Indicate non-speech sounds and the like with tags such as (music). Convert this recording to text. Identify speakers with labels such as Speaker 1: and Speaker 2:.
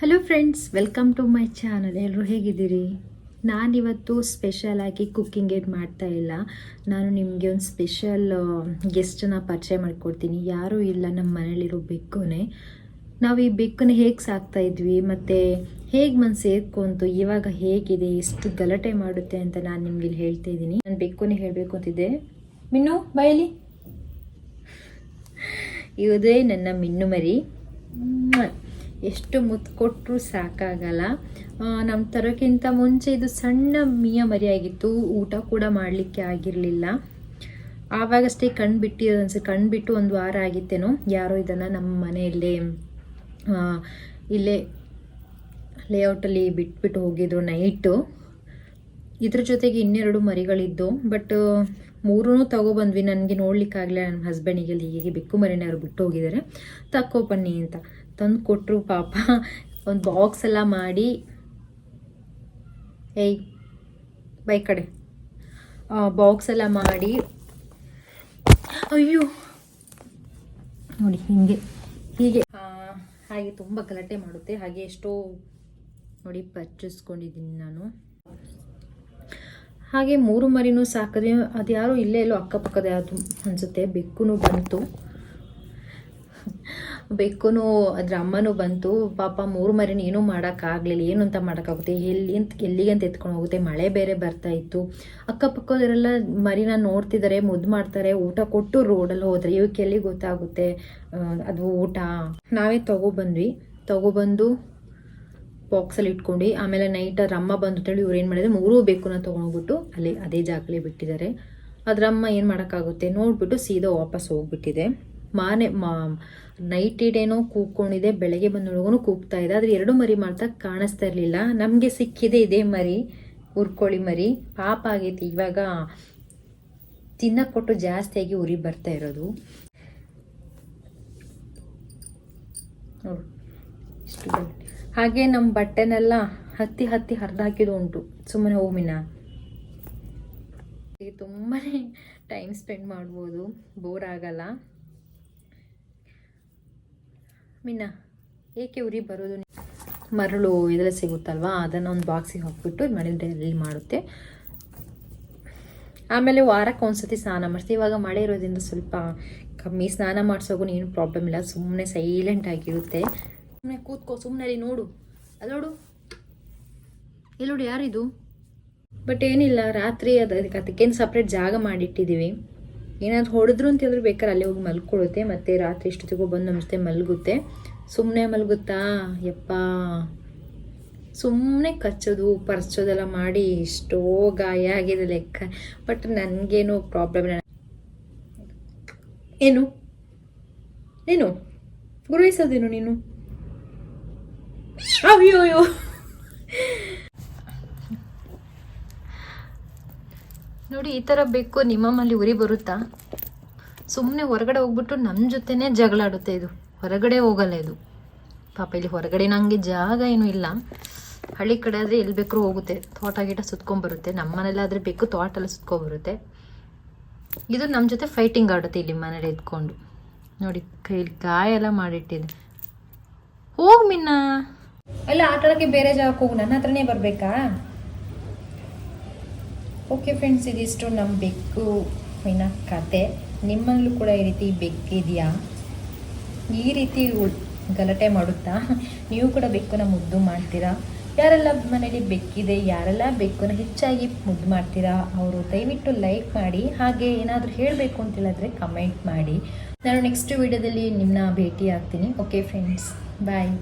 Speaker 1: Hello friends welcome to my channel ಎಲ್ಲರೂ ಹೇಗಿದ್ದೀರಿ? ನಾನಿವತ್ತು ಸ್ಪೆಷಲ್ ಆಗಿ ಕುಕ್ಕಿಂಗ್ ಏನು ಮಾಡ್ತಾ ಇಲ್ಲ. ನಾನು ನಿಮಗೆ ಒಂದು ಸ್ಪೆಷಲ್ ಗೆಸ್ಟನ್ನ ಪರಿಚಯ ಮಾಡಿಕೊಡ್ತೀನಿ. ಯಾರೂ ಇಲ್ಲ ನಮ್ಮ ಮನೇಲಿರೋ ಬೆಕ್ಕುನೇ. ನಾವು ಈ ಬೆಕ್ಕನ್ನ ಹೇಗೆ ಸಾಕ್ತಾ ಇದ್ವಿ, ಮತ್ತು ಹೇಗೆ ಮನ್ ಸೇರ್ಕೊಂತು ಇವಾಗ ಹೇಗಿದೆ, ಎಷ್ಟು ಗಲಾಟೆ ಮಾಡುತ್ತೆ ಅಂತ ನಾನು ನಿಮ್ಗೆ ಇಲ್ಲಿ ಹೇಳ್ತಾ ಇದ್ದೀನಿ. ನಾನು ಬೆಕ್ಕುನೇ ಹೇಳಬೇಕು ಅಂತಿದ್ದೆ. ಮಿನ್ನು, ಬಾಯಲಿ. ಇವುದೇ (laughs) ನನ್ನ ಮಿನ್ನು ಮರಿ. ಎಷ್ಟು ಮುತ್ತು ಕೊಟ್ಟರು ಸಾಕಾಗಲ್ಲ. ನಮ್ಮ ತರೋಕ್ಕಿಂತ ಮುಂಚೆ ಇದು ಸಣ್ಣ ಮೀಯ ಮರಿಯಾಗಿತ್ತು. ಊಟ ಕೂಡ ಮಾಡಲಿಕ್ಕೆ ಆಗಿರಲಿಲ್ಲ. ಆವಾಗಷ್ಟೇ ಕಣ್ಣು ಬಿಟ್ಟಿರೋದು ಅನ್ಸಿ ಕಣ್ಣು ಬಿಟ್ಟು ಒಂದು ವಾರ ಆಗಿತ್ತೇನೋ, ಯಾರೋ ಇದನ್ನು ನಮ್ಮ ಮನೆಯಲ್ಲೇ ಇಲ್ಲೇ ಲೇಔಟಲ್ಲಿ ಬಿಟ್ಬಿಟ್ಟು ಹೋಗಿದ್ರು ನೈಟು. ಇದ್ರ ಜೊತೆಗೆ ಇನ್ನೆರಡು ಮರಿಗಳಿದ್ದು ಬಟ್ ಮೂರೂ ತಗೊಬಂದ್ವಿ. ನನಗೆ ನೋಡ್ಲಿಕ್ಕಾಗಲಿಲ್ಲ. ನನ್ನ ಹಸ್ಬೆಂಡಿಗೆ ಹೀಗೆ ಬೆಕ್ಕು ಮರಿನ ಅವ್ರು ಬಿಟ್ಟು ಹೋಗಿದ್ದಾರೆ ತಕ್ಕೋ ಬನ್ನಿ ಅಂತ. ತಂದು ಕೊಟ್ಟರು ಪಾಪ. ಒಂದು ಬಾಕ್ಸ್ ಎಲ್ಲ ಮಾಡಿ, ಏಯ್, ಬೈ ಕಡೆ. ಬಾಕ್ಸ್ ಎಲ್ಲ ಮಾಡಿ, ಅಯ್ಯೋ, ನೋಡಿ, ಹಿಂಗೆ, ಹೀಗೆ. ಹಾಗೆ ತುಂಬ ಗಲಾಟೆ ಮಾಡುತ್ತೆ. ಹಾಗೆ ಎಷ್ಟೋ ನೋಡಿ ಪರ್ಚೇಸ್ಕೊಂಡಿದ್ದೀನಿ ನಾನು. ಹಾಗೆ ಮೂರು ಮರಿನೂ ಸಾಕಿದ್ರೆ ಅದು ಯಾರೋ ಇಲ್ಲೇ ಇಲ್ಲೋ ಅಕ್ಕಪಕ್ಕದ ಯಾವುದು ಅನಿಸುತ್ತೆ. ಬೆಕ್ಕೂ ಬಂತು. ಬೆಕ್ಕೂ ಅದ್ರ ಅಮ್ಮನೂ ಬಂತು. ಪಾಪ ಮೂರು ಮರಿನ ಏನೂ ಮಾಡೋಕ್ಕಾಗಲಿಲ್ಲ ಏನು ಅಂತ ಮಾಡೋಕ್ಕಾಗುತ್ತೆ ಎಲ್ಲಿ ಅಂತ ಎಲ್ಲಿಗೆ ಅಂತ ಎತ್ಕೊಂಡು ಹೋಗುತ್ತೆ? ಮಳೆ ಬೇರೆ ಬರ್ತಾ ಇತ್ತು. ಅಕ್ಕಪಕ್ಕದವರೆಲ್ಲ ಮರಿನ ನೋಡ್ತಿದ್ದಾರೆ ಮುದ್ದು ಮಾಡ್ತಾರೆ. ಊಟ ಕೊಟ್ಟು ರೋಡಲ್ಲಿ ಹೋದರೆ ಇವಕ್ಕೆ ಎಲ್ಲಿ ಗೊತ್ತಾಗುತ್ತೆ? ಅದು ಊಟ. ನಾವೇ ತಗೊಬಂದ್ವಿ. ತಗೊಬಂದು ಬಾಕ್ಸಲ್ಲಿ ಇಟ್ಕೊಂಡು, ಆಮೇಲೆ ನೈಟ್ ಅದ್ರ ಅಮ್ಮ ಬಂದು ಇವ್ರು ಏನು ಮಾಡಿದ್ರೆ, ಮೂರೂ ಅಂತ ತೊಗೊಂಡೋಗ್ಬಿಟ್ಟು ಅಲ್ಲಿ ಅದೇ ಜಾಗಲೇ ಬಿಟ್ಟಿದ್ದಾರೆ. ಅದ್ರ ಅಮ್ಮ ಏನು ಮಾಡೋಕ್ಕಾಗುತ್ತೆ ನೋಡಿಬಿಟ್ಟು ಸೀದಾ ವಾಪಸ್ ಹೋಗ್ಬಿಟ್ಟಿದೆ. ಮಾನೆ, ಮಾ ನೈಟ್ ಇಡೇನೋ ಕೂಗ್ಕೊಂಡಿದೆ ಬೆಳಗ್ಗೆ ಬಂದೊಳಗೂ ಕೂಗ್ತಾ ಇದೆ. ಆದರೆ ಎರಡು ಮರಿ ಮಾಡ್ತಾ ಕಾಣಿಸ್ತಾ ಇರಲಿಲ್ಲ. ನಮಗೆ ಸಿಕ್ಕಿದೆ ಇದೇ ಮರಿ ಉರ್ಕೊಳ್ಳಿ ಮರಿ. ಪಾಪ ಆಗೈತಿ. ಇವಾಗ ತಿನ್ನಕ್ಕೆ ಕೊಟ್ಟು ಜಾಸ್ತಿಯಾಗಿ ಉರಿ ಬರ್ತಾ ಇರೋದು ನೋಡು ಇಷ್ಟು ಗಂಟೆ. ಹಾಗೆ ನಮ್ಮ ಬಟ್ಟೆನೆಲ್ಲ ಹತ್ತಿ ಹತ್ತಿ ಹರಿದು ಹಾಕಿದ್ದು ಉಂಟು. ಸುಮ್ಮನೆ ಹೋಮಿನ ತುಂಬಾ ಟೈಮ್ ಸ್ಪೆಂಡ್ ಮಾಡ್ಬೋದು. ಬೋರ್ ಆಗಲ್ಲ. ಮಿನ್ನ ಏಕೆ ಉರಿ ಬರೋದು ಮರಳು ಇದೆಲ್ಲ ಸಿಗುತ್ತಲ್ವಾ? ಅದನ್ನು ಒಂದು ಬಾಕ್ಸಿಗೆ ಹಾಕ್ಬಿಟ್ಟು ಮನೇಲಿ ಡೈಲಿ ಮಾಡುತ್ತೆ? ಆಮೇಲೆ ವಾರಕ್ಕೆ ಒಂದ್ಸತಿ ಸ್ನಾನ ಮಾಡ್ತೀವಿ. ಇವಾಗ ಮಳೆ ಇರೋದ್ರಿಂದ ಸ್ವಲ್ಪ ಕಮ್ಮಿ ಸ್ನಾನ ಮಾಡಿಸೋಗೂ ಏನು ಪ್ರಾಬ್ಲಮ್ ಇಲ್ಲ. ಸುಮ್ಮನೆ ಸೈಲೆಂಟ್ ಆಗಿರುತ್ತೆ. ಸುಮ್ಮನೆ ಕೂತ್ಕೋ ಸುಮ್ಮನೆ ಅಲ್ಲಿ ನೋಡು. ಅಲ್ಲಿ ನೋಡು. ಯಾರಿದು? ಬಟ್ ಏನಿಲ್ಲ, ರಾತ್ರಿ ಅದು ಅದಕ್ಕೆ ಅದಕ್ಕೇನು ಸಪ್ರೇಟ್ ಜಾಗ ಮಾಡಿಟ್ಟಿದ್ದೀವಿ ಏನಾದ್ರು ಹೊಡೆದ್ರು ಅಂತ ಹೇಳಿದ್ರೆ ಬೇಕಾದ್ರೆ ಅಲ್ಲೇ ಹೋಗಿ ಮಲ್ಕೊಳ್ಳುತ್ತೆ ಮತ್ತೆ ರಾತ್ರಿ ಇಷ್ಟೊತ್ತಿಗೂ ಬಂದು ನಮ್ಮ ಜೊತೆ ಮಲಗುತ್ತೆ. ಸುಮ್ಮನೆ ಮಲಗುತ್ತಾ? ಯಪ್ಪ. ಸುಮ್ಮನೆ ಕಚ್ಚೋದು, ಪರ್ಚೋದೆಲ್ಲ ಮಾಡಿ ಎಷ್ಟೋ ಗಾಯ ಆಗಿದೆ ಲೆಕ್ಕ. ಬಟ್ ನನಗೇನು ಪ್ರಾಬ್ಲಮ್ ಏನು? ಏನು ಗುರುವಹಿಸೋದೇನು ನೀನು? ಅಯ್ಯೋ ಅಯ್ಯೋ ನೋಡಿ, ಈ ಥರ ಬೇಕು ನಿಮ್ಮಮ್ಮಲ್ಲಿ ಉರಿ ಬರುತ್ತಾ? ಸುಮ್ಮನೆ ಹೊರಗಡೆ ಹೋಗ್ಬಿಟ್ಟು ನಮ್ಮ ಜೊತೆನೇ ಜಗಳಾಡುತ್ತೆ ಇದು. ಹೊರಗಡೆ ಹೋಗಲ್ಲ ಇದು. ಪಾಪ, ಇಲ್ಲಿ ಹೊರಗಡೆ ನನಗೆ ಜಾಗ ಏನೂ ಇಲ್ಲ. ಹಳ್ಳಿ ಕಡೆ ಆದರೆ ಎಲ್ಲಿ ಬೇಕಾದ್ರೂ ಹೋಗುತ್ತೆ. ತೋಟ, ಗೀಟ ಸುತ್ಕೊಂಡ್ಬರುತ್ತೆ ನಮ್ಮ ಮನೇಲಾದರೆ ಬೇಕು ತೋಟಲ್ಲಿ ಸುತ್ಕೊಂಡ್ಬರುತ್ತೆ ಇದು ನಮ್ಮ ಜೊತೆ ಫೈಟಿಂಗ್ ಆಡುತ್ತೆ ಇಲ್ಲಿ ಮನೇಲಿ ಎದ್ಕೊಂಡು. ನೋಡಿ, ಕೈಲಿ ಗಾಯ ಎಲ್ಲ ಮಾಡಿಟ್ಟಿದೆ. ಹೋಗ್ ಮಿನ್ನ ಅಲ್ಲ ಆಟ ಆಡೋಕ್ಕೆ ಬೇರೆ ಜಾಗಕ್ಕೆ ಹೋಗು. ನನ್ನ ಹತ್ರನೇ ಬರಬೇಕಾ? ಓಕೆ ಫ್ರೆಂಡ್ಸ್ ಇದಿಷ್ಟು ನಮ್ಮ ಬೆಕ್ಕು ಹೊಯ್ನ ಕತೆ. ನಿಮ್ಮಲ್ಲೂ ಕೂಡ ಈ ರೀತಿ ಬೆಕ್ಕಿದೆಯಾ ಈ ರೀತಿ ಗಲಾಟೆ ಮಾಡುತ್ತಾ? ನೀವು ಕೂಡ ಬೆಕ್ಕನ್ನ ಮುದ್ದು ಮಾಡ್ತೀರಾ? ಯಾರೆಲ್ಲ ಮನೇಲಿ ಬೆಕ್ಕಿದೆ, ಯಾರೆಲ್ಲ ಬೆಕ್ಕನ್ನ ಹೆಚ್ಚಾಗಿ ಮುದ್ದು ಮಾಡ್ತೀರಾ? ಅವರು ದಯವಿಟ್ಟು ಲೈಕ್ ಮಾಡಿ, ಹಾಗೆ ಏನಾದರೂ ಹೇಳಬೇಕು ಅಂತ ಹೇಳಿದ್ರೆ ಕಮೆಂಟ್ ಮಾಡಿ. ನಾನು ನೆಕ್ಸ್ಟ್ ವಿಡಿಯೋದಲ್ಲಿ ನಿಮ್ಮನ್ನ ಭೇಟಿ ಆಗ್ತೀನಿ ಓಕೆ ಫ್ರೆಂಡ್ಸ್ ಬಾಯ್